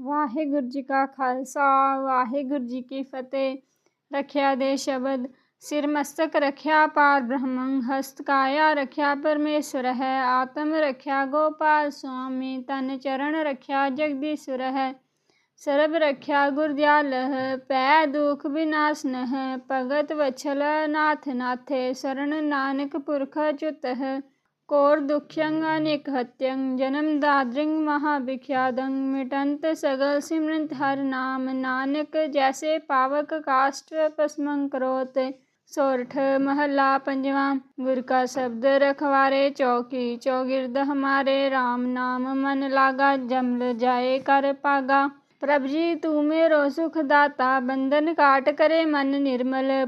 ਵਾਹਿਗੁਰੂ ਜੀ ਕਾ ਖਾਲਸਾ, ਵਾਹਿਗੁਰੂ ਜੀ ਕੀ ਫਤਿਹ। ਰੱਖਿਆ ਦੇ ਸ਼ਬਦ, ਸਿਰ ਮਸਤਕ ਰੱਖਿਆ ਪਾਰ ਬ੍ਰਹਮੰ, ਹਸਤ ਕਾਇਆ ਰੱਖਿਆ ਪਰਮੇਸ਼ਰ ਹੈ। ਆਤਮ ਰੱਖਿਆ ਗੋਪਾਲ ਸੁਆਮੀ, ਤਨ ਚਰਨ ਰੱਖਿਆ ਜਗਦੀਸ਼ਵਰ ਹੈ। ਸਰਬ ਰੱਖਿਆ ਗੁਰਦਿਆਲਹ, ਪੈ ਦੁਖ ਵਿਨਾਸ਼ਨ ਹੈ ਭਗਤ ਵਛਲ ਨਾਥ ਨਾਥੇ, ਸਰਣ ਨਾਨਕ ਪੁਰਖ ਚੁਤਹ। ਕੋਰ ਦੁਖਯੰ ਅਨੇਕ ਹਤਯੰ ਜਨਮ ਦਾਦ੍ਰਿੰ ਮਹਾ ਵਿਖਿਆਦੰ ਮਿਟੰਤ ਸਗਲ ਸਿਮਰੰਤ ਹਰ ਨਾਮ ਨਾਨਕ ਜੈਸੇ ਪਾਵਕ ਕਾਸ਼ਟ ਪਸਮੰ ਕਰੋਤ ਸੋਰਠ ਮਹੱਲਾ ਪੰਜਵਾਂ ਗੁਰ ਕਾ ਸ਼ਬਦ ਰਖਵਾਰੇ ਚੌਕੀ ਚੌਗਿਰਦ ਹਮਾਰੇ RAM ਨਾਮ ਮਨ ਲਾਗਾ ਜਮਲ ਜਾਏ ਕਰ ਪਾਗਾ ਪ੍ਰਭ ਜੀ ਤੂੰ ਮੇਰੋ ਸੁਖ ਦਾਤਾ ਬੰਧਨ ਕਾਟ ਕਰੇ ਮਨ ਨਿਰਮਲ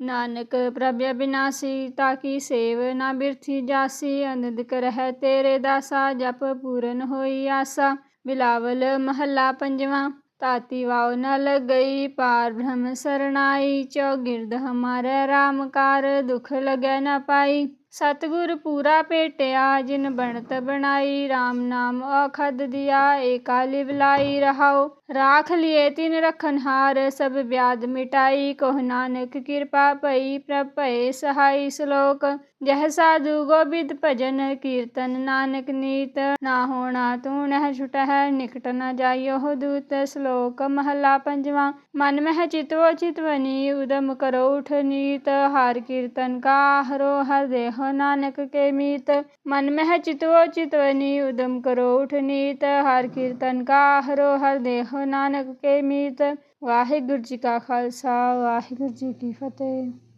ਪੂਰਨ ਪੁਰਖ ਵਿਦਾਤਾ ਰਹਾਓ ਨਾਨਕ ਪ੍ਰਭ ਅਬਿਨਾਸੀ ਤਾਕੀ ਸੇਵ ਨਾ ਬਿਰਥੀ ਜਾਸੀ, ਅਨੰਦ ਕਰਹਿ ਤੇਰੇ ਦਾਸਾ, ਜਪ ਪੂਰਨ ਹੋਈ ਆਸਾ। ਬਿਲਾਵਲ ਮਹੱਲਾ ਪੰਜਵਾਂ ਤਾਤੀ ਵਾਉ ਨ ਲਗਈ, ਪਾਰ ਬ੍ਰਹਮ ਸਰਣਾਈ, ਚੌਗਿਰਦ ਹਮਾਰੇ RAM ਕਾਰ, ਦੁਖ ਲਗੈ ਨ ਪਾਈ। ਸਤਗੁਰ ਪੂਰਾ ਭੇਟਿਆ ਜਿਨ ਬਣਤ ਬਣਾਈ RAM ਨਾਮ ਅਖਦ ਦਿਆ, ਏਕਾ ਲਿਵਲਾਈ ਰਹਾਓ ਰਾਖ ਲਿਏ ਤਿਨ ਰਖਨ ਹਾਰ, ਸਭ ਵਿਆਦ ਮਿਟਾਈ, ਕੋਹ ਨਾਨਕ ਕਿਰਪਾ ਭਈ ਪ੍ਰਭ ਭਏ ਸਹਾਈ ਸ਼ਲੋਕ। ਜਹ ਸਾਧੂ ਗੋਬਿੰਦ ਭਜਨ, ਕੀਰਤਨ ਨਾਨਕ ਨੀਤ। ਨਾ ਹੋਣਾ ਤੂੰ ਨਹਿ ਛੁਟਹਿ, ਨਿਕਟ ਨ ਜਾਇਓ ਦੂਤ। ਸ਼ਲੋਕ ਮਹਲਾ ਪੰਜਵਾਂ, ਮਨ ਮਹਿ ਚਿਤਵੋ ਚਿਤਵਨੀ ਉਦਮ ਕਰੋ ਉਠ ਨੀਤ। ਹਰ ਕੀਰਤਨ ਕਾ ਹਰੋ ਹਰ ਦੇਹੋ ਨਾਨਕ ਕੇ ਮੀਤ। ਮਨ ਮਹਿ ਚਿਤਵੋ ਚਿਤਵਨੀ ਉਦਮ ਕਰੋ ਉਠ ਨੀਤ। ਹਰ ਕੀਰਤਨ ਕਾ ਹਰੋ ਹਰ ਦੇਹ ਨਾਨਕ ਕੇ ਮੀਤ। ਵਾਹਿਗੁਰੂ ਜੀ ਕਾ ਖਾਲਸਾ ਵਾਹਿਗੁਰੂ ਜੀ ਕੀ ਫਤਿਹ।